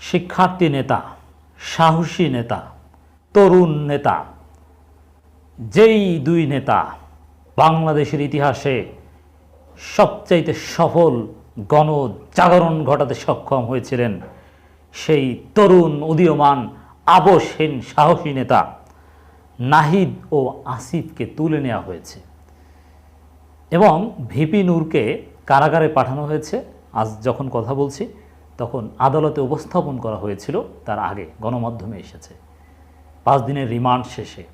শিক্ষার্থী নেতা, সাহসী নেতা, তরুণ নেতা, যেই দুই নেতা বাংলাদেশের ইতিহাসে সবচাইতে সফল গণজাগরণ ঘটাতে সক্ষম হয়েছিলেন সেই তরুণ উদীয়মান আবসহীন সাহসী নেতা নাহিদ ও আসিফকে তুলে নেওয়া হয়েছে এবং ভিপি নূরকে কারাগারে পাঠানো হয়েছে। আজ যখন কথা বলছি তখন আদালতে উপস্থাপন করা হয়েছিল, তার আগে গণমাধ্যমে এসেছে। পাঁচ দিনের রিমান্ড শেষে।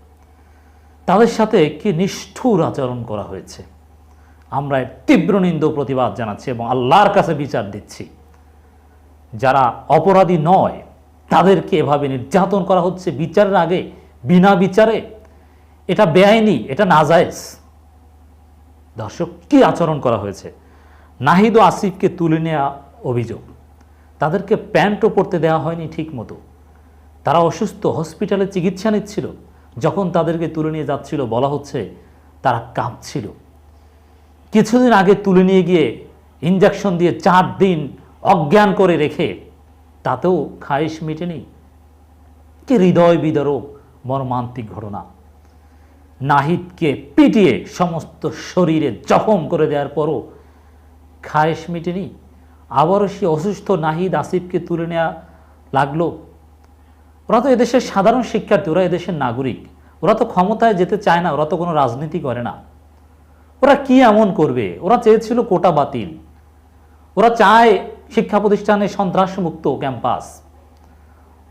তাদের সাথে কি নিষ্ঠুর আচরণ করা হয়েছে। আমরা তীব্র নিন্দ প্রতিবাদ জানাচ্ছি এবং আল্লাহর কাছে বিচার দিচ্ছি। যারা অপরাধী নয়, তাদেরকে এভাবে নির্যাতন করা হচ্ছে বিচারের আগে, বিনা বিচারে? এটা বেআইনি, এটা নাজায়েজ। দর্শক, কি আচরণ করা হয়েছে? নাহিদ ও আসিফকে তুলে নেওয়া অভিযোগ। তাদেরকে প্যান্টও পরতে দেওয়া হয়নি ঠিক মতো। তারা অসুস্থ, হসপিটালে চিকিৎসা নিচ্ছিল। যখন তাদেরকে তুলে নিয়ে যাচ্ছিল, বলা হচ্ছে তারা কাঁপছিল। কিছুদিন আগে তুলে নিয়ে গিয়ে ইঞ্জেকশন দিয়ে চার দিন অজ্ঞান করে রেখে তাতেও খায়েশ মেটেনি। কি হৃদয় বিদারক, মর্মান্তিক ঘটনা। নাহিদকে পিটিয়ে সমস্ত শরীরে জখম করে দেওয়ার পরও খায়েশ মেটেনি। আবারও সে অসুস্থ নাহিদ আসিফকে তুলে নেওয়া লাগল। ওরা তো এদেশের সাধারণ শিক্ষার্থী, ওরা এদেশের নাগরিক। ওরা তো ক্ষমতায় যেতে চায় না, ওরা তো কোনো রাজনীতি করে না। ওরা কি এমন করবে? ওরা চেয়েছিল কোটা বাতিল। ওরা চায় শিক্ষা প্রতিষ্ঠানে সন্ত্রাসমুক্ত ক্যাম্পাস।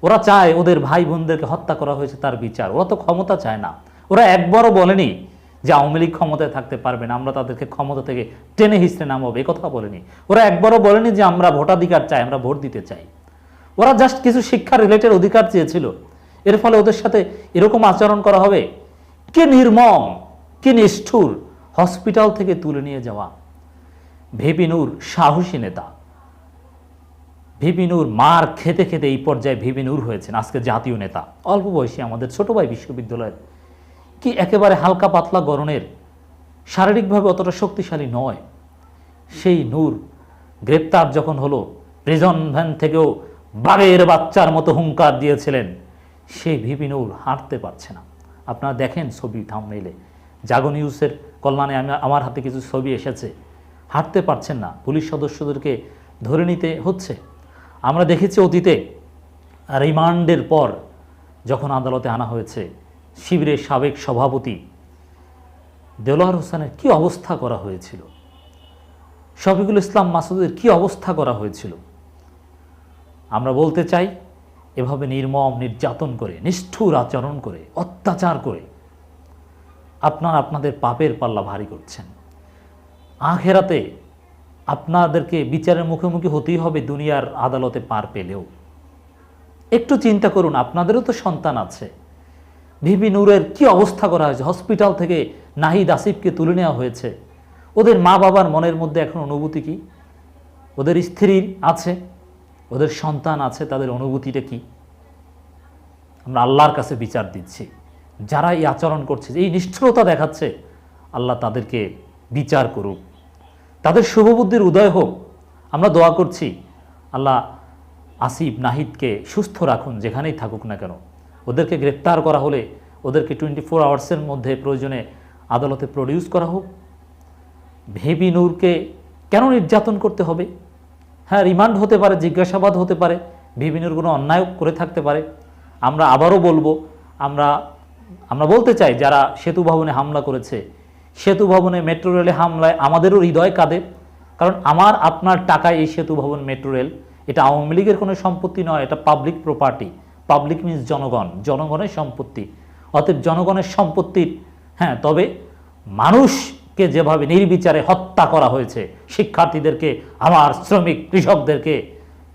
ওরা চায় ওদের ভাই বোনদেরকে হত্যা করা হয়েছে তার বিচার। ওরা তো ক্ষমতা চায় না। ওরা একবারও বলেনি যে আওয়ামী লীগ ক্ষমতায় থাকতে পারবে না, আমরা তাদেরকে ক্ষমতা থেকে টেনে হিসড়ে নামাবো এ কথা বলেনি। ওরা একবারও বলেনি যে আমরা ভোটাধিকার চাই, আমরা ভোট দিতে চাই। ওরা জাস্ট কিছু শিক্ষা রিলেটেড অধিকার চেয়েছিল। এর ফলে ওদের সাথে এরকম আচরণ করা হবে? কে নির্মম, কে নিষ্ঠুর হসপিটাল থেকে তুলে নিয়ে যাওয়া? ভেপিনুর সাহসী নেতা। ভিপিনুর মার খেতে খেতে এই পর্যায়ে ভিপিনুর হয়েছেন আজকে জাতীয় নেতা। অল্প বয়সী আমাদের ছোট ভাই বিশ্ববিদ্যালয়ের কি একেবারে হালকা পাতলা গরনের শারীরিকভাবে অতটা শক্তিশালী নয়। সেই নূর গ্রেপ্তার যখন হলো, প্রিজন ভ্যান থেকেও বাঘের বাচ্চার মতো হুঙ্কার দিয়েছিলেন। সেই ভিপি নূর হাঁটতে পারছে না। আপনারা দেখেন ছবি থামনেইলে জাগো নিউজের কল্যাণে আমি আমার হাতে কিছু ছবি এসেছে। হাঁটতে পারছেন না। পুলিশ সদস্যদেরকে ধরে নিতে হচ্ছে। আমরা দেখেছি অতীতে রিমান্ডের পর যখন আদালতে আনা হয়েছে শিবিরের সাবেক সভাপতি দেলোয়ার হোসেনের কি অবস্থা করা হয়েছিল? শফিকুল ইসলাম মাসুদের কি অবস্থা করা হয়েছিল? আমরা বলতে চাই, এভাবে নির্মম, নির্যাতন করে, নিষ্ঠুর আচরণ করে, অত্যাচার করে আপনারা আপনাদের পাপের পাল্লা ভারী করছেন। আখেরাতে আপনাদেরকে বিচারের মুখোমুখি হতেই হবে দুনিয়ার আদালতে পার পেলেও। একটু চিন্তা করুন, আপনাদেরও তো সন্তান আছে। ভিবি নূরের কি অবস্থা করা হয়েছে? হসপিটাল থেকে নাহিদ আসিফকে তুলে নেওয়া হয়েছে। ওদের মা বাবার মনের মধ্যে এখন অনুভূতি কি? ওদের স্ত্রীর আছে, ওদের সন্তান আছে, তাদের অনুভূতিটা কি? আমরা আল্লাহর কাছে বিচার দিচ্ছি। যারা এই আচরণ করছে, এই নিষ্ঠুরতা দেখাচ্ছে, আল্লাহ তাদেরকে বিচার করুক। তাদের শুভবুদ্ধির উদয় হোক। আমরা দোয়া করছি, আল্লাহ আসিফ নাহিদকে সুস্থ রাখুন, যেখানেই থাকুক না কেন। ওদেরকে গ্রেপ্তার করা হলে ওদেরকে টোয়েন্টি ফোর আওয়ার্সের মধ্যে প্রয়োজনে আদালতে প্রডিউস করা হোক। ভেবি নূরকে কেন নির্যাতন করতে হবে? হ্যাঁ রিমান্ড হতে পারে, জিজ্ঞাসাবাদ হতে পারে ভিবিনুর কোনো অন্যায় করে থাকতে পারে। আমরা আবারও বলব, আমরা আমরা বলতে চাই, যারা সেতু ভবনে হামলা করেছে, সেতু ভবনে মেট্রো রেলে হামলায় আমাদেরও হৃদয় কাঁদে। কারণ আমার, আপনার টাকায় এই সেতু ভবন মেট্রো রেল এটা আওয়ামী লীগের কোনো সম্পত্তি নয়, এটা পাবলিক প্রপার্টি পাবলিক মিন্স জনগণ, জনগণের সম্পত্তি। অতএব জনগণের সম্পত্তির হ্যাঁ তবে মানুষকে যেভাবে নির্বিচারে হত্যা করা হয়েছে, শিক্ষার্থীদেরকে, আমার শ্রমিক কৃষকদেরকে,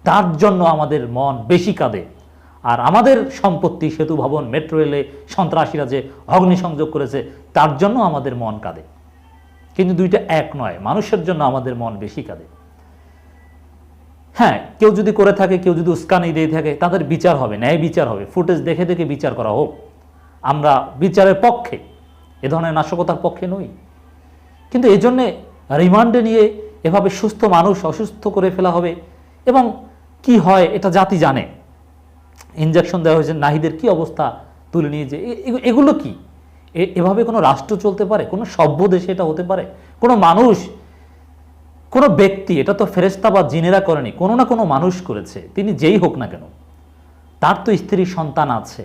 তার জন্য আমাদের মন বেশি কাঁদে। আর আমাদের সম্পত্তি, সেতু ভবন, মেট্রো রেলে সন্ত্রাসীরা যে অগ্নিসংযোগ করেছে, তার জন্য আমাদের মন কাঁদে। কিন্তু দুইটা এক নয়, মানুষের জন্য আমাদের মন বেশি কাঁদে। হ্যাঁ কেউ যদি করে থাকে, কেউ যদি উস্কানি দিয়ে থাকে, তাদের বিচার হবে, ন্যায় বিচার হবে, ফুটেজ দেখে দেখে বিচার করা হোক। আমরা বিচারের পক্ষে, এ ধরনের নাশকতার পক্ষে নই। কিন্তু এই জন্যে রিমান্ডে নিয়ে এভাবে সুস্থ মানুষ অসুস্থ করে ফেলা হবে এবং কি হয় এটা জাতি জানে। ইঞ্জেকশন দেওয়া হয়েছে, নাহিদের কি অবস্থা তুলে নিয়ে যে এগুলো কি? এভাবে কোনো রাষ্ট্র চলতে পারে? কোনো সভ্য দেশে এটা হতে পারে? কোনো মানুষ কোনো ব্যক্তি, এটা তো ফেরেস্তা বা জিনেরা করেনি, কোনো না কোনো মানুষ করেছে, তিনি যেই হোক না কেন, তার তো স্ত্রী সন্তান আছে,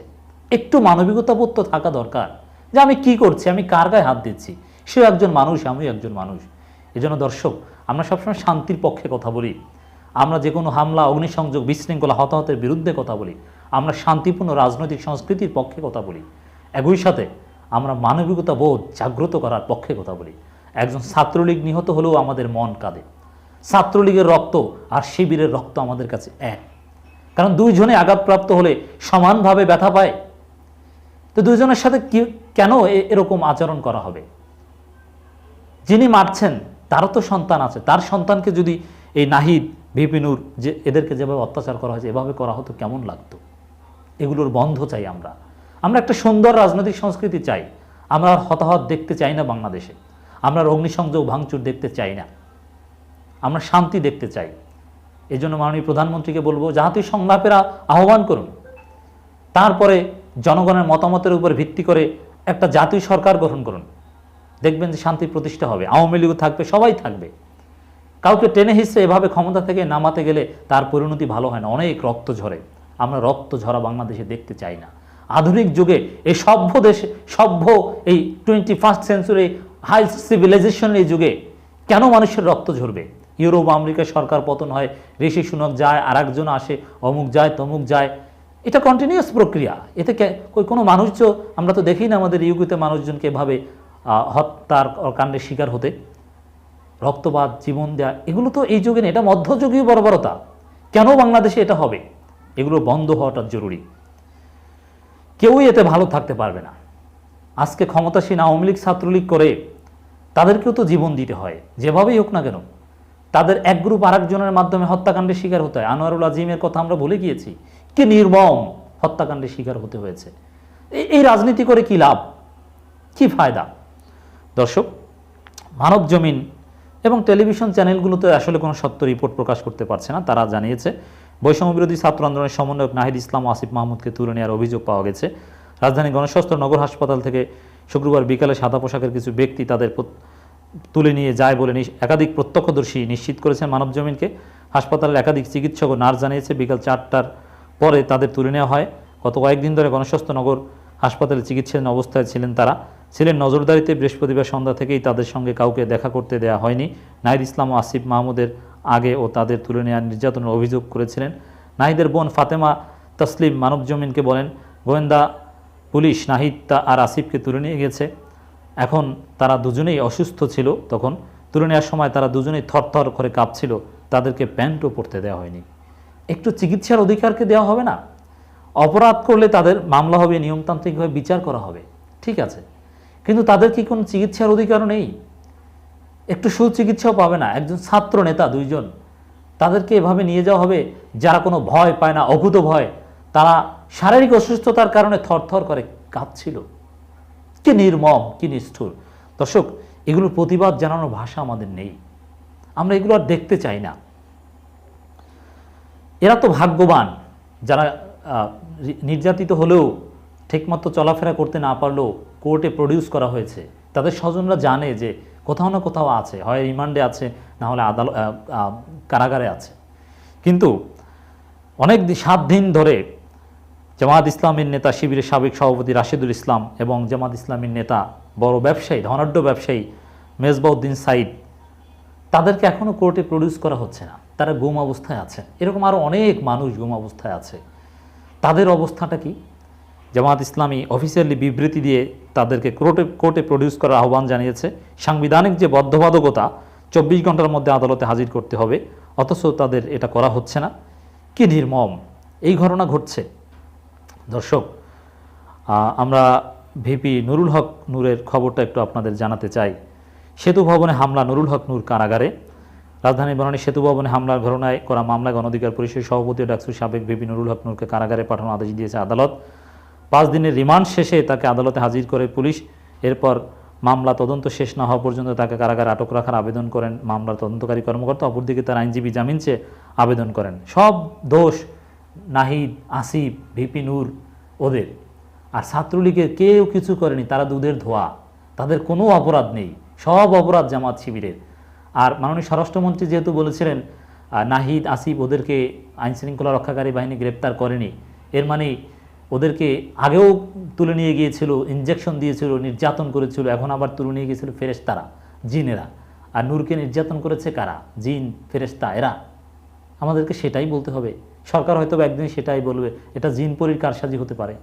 একটু মানবিকতা বোধ তো থাকা দরকার, যে আমি কি করছি, আমি কার গায়ে হাত দিচ্ছি, সেও একজন মানুষ, আমিও একজন মানুষ। এজন্য দর্শক, আমরা সবসময় শান্তির পক্ষে কথা বলি, আমরা যে কোনো হামলা, অগ্নিসংযোগ, বিশৃঙ্খলা, হতাহতের বিরুদ্ধে কথা বলি, আমরা শান্তিপূর্ণ রাজনৈতিক সংস্কৃতির পক্ষে কথা বলি, একই সাথে আমরা মানবিকতা বোধ জাগ্রত করার পক্ষে কথা বলি। একজন ছাত্রলীগ নিহত হলেও আমাদের মন কাঁদে। ছাত্রলীগের রক্ত আর শিবিরের রক্ত আমাদের কাছে এক। কারণ দুইজনে আঘাতপ্রাপ্ত হলে সমানভাবে ব্যথা পায়। তো দুইজনের সাথে কি, কেন এরকম আচরণ করা হবে? যিনি মারছেন, তারও তো সন্তান আছে। তার সন্তানকে যদি এই নাহিদ ভিপিনুর যে, এদেরকে যেভাবে অত্যাচার করা হয়েছে, এভাবে করা হতো কেমন লাগতো? এগুলোর বন্ধ চাই আমরা। আমরা একটা সুন্দর রাজনৈতিক সংস্কৃতি চাই। আমরা হতাহত দেখতে চাই না বাংলাদেশে। আমরা অগ্নিসংযোগ ভাঙচুর দেখতে চাই না। আমরা শান্তি দেখতে চাই। এই জন্য মাননীয় প্রধানমন্ত্রীকে বলব, জাতীয় সংলাপেরা আহ্বান করুন। তারপরে জনগণের মতামতের উপর ভিত্তি করে একটা জাতীয় সরকার গঠন করুন। দেখবেন যে শান্তি প্রতিষ্ঠা হবে। আওয়ামী লীগও থাকবে, সবাই থাকবে। কাউকে টেনে হিসেবে এভাবে ক্ষমতা থেকে নামাতে গেলে তার পরিণতি ভালো হয় না। অনেক রক্ত ঝরে। আমরা রক্ত ঝরা বাংলাদেশে দেখতে চাই না। আধুনিক যুগে এই সভ্য দেশে, সভ্য এই টোয়েন্টি ফার্স্ট সেঞ্চুরি হাই সিভিলাইজেশনের যুগে কেন মানুষের রক্ত ঝরবে? ইউরোপ আমেরিকায় সরকার পতন হয়, ঋষি সুনক যায় আর একজন আসে, অমুক যায়, তমুক যায়। এটা কন্টিনিউয়াস প্রক্রিয়া। এতে কোনো মানুষ আমরা তো দেখি না আমাদের ইউকিতে মানুষজনকে এভাবে হত্যার কাণ্ডের শিকার হতে। রক্তপাত, জীবন দেয়া, এগুলো তো এই যুগে এটা মধ্যযুগীয় বর্বরতা। কেন বাংলাদেশে এটা হবে? এগুলো বন্ধ হওয়াটা জরুরি। কেউই এতে ভালো থাকতে পারবে না। আজকে ক্ষমতাসীন আওয়ামী লীগ ছাত্রলীগ করে তাদেরকেও তো জীবন দিতে হয়, যেভাবেই হোক না কেন। তাদের এক গ্রুপ আরেকজনের মাধ্যমে হত্যাকাণ্ডের শিকার হতে হয়। আনোয়ারুল আজিমের কথা আমরা ভুলে গিয়েছি, কি নির্মম হত্যাকাণ্ডের শিকার হতে হয়েছে। এই- রাজনীতি করে কি লাভ? কি ফায়দা? দর্শক, মানব জমিন এবং টেলিভিশন চ্যানেলগুলোতে আসলে কোনো সত্য রিপোর্ট প্রকাশ করতে পারছে না। তারা জানিয়েছে বৈষম্য বিরোধী ছাত্র আন্দোলনের সমন্বয়ক নাহিদ ইসলাম আসিফ মাহমুদকে তুলে নেওয়ার অভিযোগ পাওয়া গেছে। রাজধানী গণস্বাস্থ্য নগর হাসপাতাল থেকে শুক্রবার বিকালে সাদা পোশাকের কিছু ব্যক্তি তাদের তুলে নিয়ে যায় বলে একাধিক প্রত্যক্ষদর্শী নিশ্চিত করেছেন মানব জমিনকে হাসপাতালের একাধিক চিকিৎসক ও নার্স জানিয়েছে, বিকাল চারটার পরে তাদের তুলে নেওয়া হয়। গত কয়েকদিন ধরে গণস্বাস্থ্য নগর হাসপাতালে চিকিৎসাধীন অবস্থায় ছিলেন তারা। ছিলেন নজরদারিতে বৃহস্পতিবার সন্ধ্যা থেকেই তাদের সঙ্গে কাউকে দেখা করতে দেয়া হয়নি। নাহিদ ইসলাম ও আসিফ মাহমুদের আগে ও তাদের তুলে নেওয়ার নির্যাতনের অভিযোগ করেছিলেন। নাহিদের বোন ফাতেমা তসলিম মানব জমিনকে বলেন, গোয়েন্দা পুলিশ নাহিদ আর আসিফকে তুলে নিয়ে গেছে। এখন তারা দুজনেই অসুস্থ ছিল, তখন তুলে নেওয়ার সময় তারা দুজনেই থরথর করে কাঁপছিল, তাদেরকে প্যান্টও পরতে দেওয়া হয়নি। একটু চিকিৎসার অধিকারকে দেওয়া হবে না? অপরাধ করলে তাদের মামলা হবে, নিয়মতান্ত্রিকভাবে বিচার করা হবে, ঠিক আছে। কিন্তু তাদের কি কোনো চিকিৎসার অধিকারও নেই? একটু সুচিকিৎসাও পাবে না। একজন ছাত্র নেতা, দুইজন, তাদেরকে এভাবে নিয়ে যাওয়া হবে যারা কোনো ভয় পায় না, অভূত ভয়। তারা শারীরিক অসুস্থতার কারণে থরথর করে কাঁপছিল কি নির্মম, কি নিষ্ঠুর। দর্শক, এগুলোর প্রতিবাদ জানানোর ভাষা আমাদের নেই। আমরা এগুলো আর দেখতে চাই না। এরা তো ভাগ্যবান, যারা নির্যাতিত হলেও ঠিকমতো চলাফেরা করতে না পারলেও কোর্টে প্রডিউস করা হয়েছে। তাদের স্বজনরা জানে যে কোথাও না কোথাও আছে, হয় রিমান্ডে আছে, না হলে আদালত কারাগারে আছে। কিন্তু অনেক সাত দিন ধরে জামাত ইসলামের নেতা, শিবিরের সাবেক সভাপতি রাশেদুল ইসলাম এবং জামাত ইসলামের নেতা, বড় ব্যবসায়ী, ধনাঢ্য ব্যবসায়ী মেজবাউদ্দিন সাইদ তাদেরকে এখনও কোর্টে প্রডিউস করা হচ্ছে না। তারা গুম অবস্থায় আছে এরকম আরও অনেক মানুষ গুম অবস্থায় আছে। তাদের অবস্থাটা কি? জামাত ইসলামী অফিসিয়ালি বিবৃতি দিয়ে তাদেরকে কোর্টে কোর্টে প্রডিউস করার আহ্বান জানিয়েছে। সাংবিধানিক যে বদ্ধবাধকতা, চব্বিশ ঘণ্টার মধ্যে আদালতে হাজির করতে হবে, অথচ তাদের এটা করা হচ্ছে না। কি নির্মম। এই ঘটনা ঘটছে। দর্শক আমরা ভিপি নুরুল হক নূরের খবরটা একটু আপনাদের জানাতে চাই। সেতু ভবনে হামলা, নুরুল হক নূর কারাগারে। রাজধানী বনানী সেতু ভবনে হামলার ঘটনায় করা মামলায় গণঅধিকার পরিষদের সভাপতি ও ডাকসুর সাবেক ভিপি নুরুল হক নূরকে কারাগারে পাঠানোর আদেশ দিয়েছে আদালত। পাঁচ দিনের রিমান্ড শেষে তাকে আদালতে হাজির করে পুলিশ। এরপর মামলা তদন্ত শেষ না হওয়া পর্যন্ত তাকে কারাগারে আটক রাখার আবেদন করেন মামলার তদন্তকারী কর্মকর্তা। অপরদিকে তার আইনজীবী জামিন চেয়ে আবেদন করেন। সব দোষ নাহিদ, আসিফ, ভিপি নূর, ওদের। আর ছাত্রলীগের কেউ কিছু করেনি, তারা দুধের ধোয়া। তাদের কোনো অপরাধ নেই, সব অপরাধ জামাত শিবিরের। আর মাননীয় স্বরাষ্ট্রমন্ত্রী যেহেতু বলেছিলেন নাহিদ, আসিফ ওদেরকে আইনশৃঙ্খলা রক্ষাকারী বাহিনী গ্রেপ্তার করেনি, এর মানে ওদেরকে আগেও তুলে নিয়ে গিয়েছিল ইনজেকশন দিয়েছিল, নির্যাতন করেছিল, এখন আবার তুলে নিয়ে গিয়েছিল ফেরেশতারা, জিনেরা। আর নূরকে নির্যাতন করেছে কারা? জিন, ফেরেশতা, এরা। আমাদেরকে সেটাই বলতে হবে। সরকার হয়তো একদিন সেটাই বলবে এটা জিন পরির কারসাজি হতে পারে।